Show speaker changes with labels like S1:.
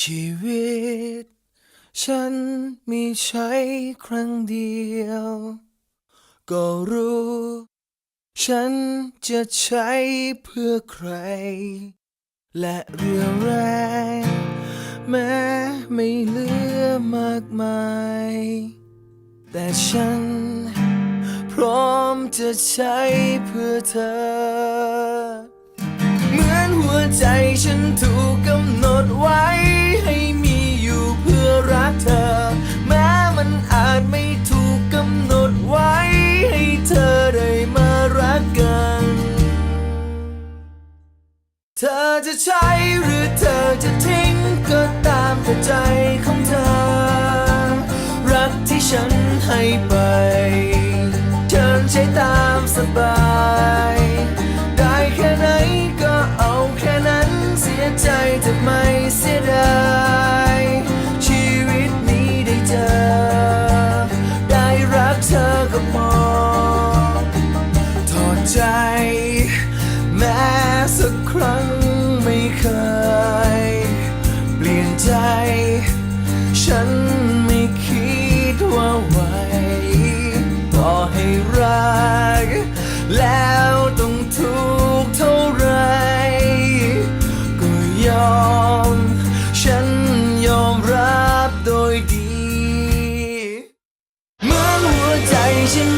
S1: ชีวิต ฉันมีใช้ครั้งเดียว ก็รู้ ฉันจะใช้เพื่อใคร และเรียวแรงแม้ไม่เหลือมากมาย แต่ฉัน พร้อมจะใช้เพื่อเธอ เหมือนหัวใจฉันถูกกำหนดไว้ ให้มีอยู่เพื่อรักเธอ แม้มันอาจไม่ถูกกำหนดไว้ ให้เธอได้มารักกัน เธอจะใช้หรือเธอจะทิ้งก็ตามแต่ใจของเธอ รักที่ฉันให้ไปังไม่เคย เปลี่ยนใจ ฉันไม่คิดว่าไหวพอให้รัก แล้วต้องทุกเท่าไร ก็ยอม ฉันยอมรับโดยดี เหมือนหัวใจฉัน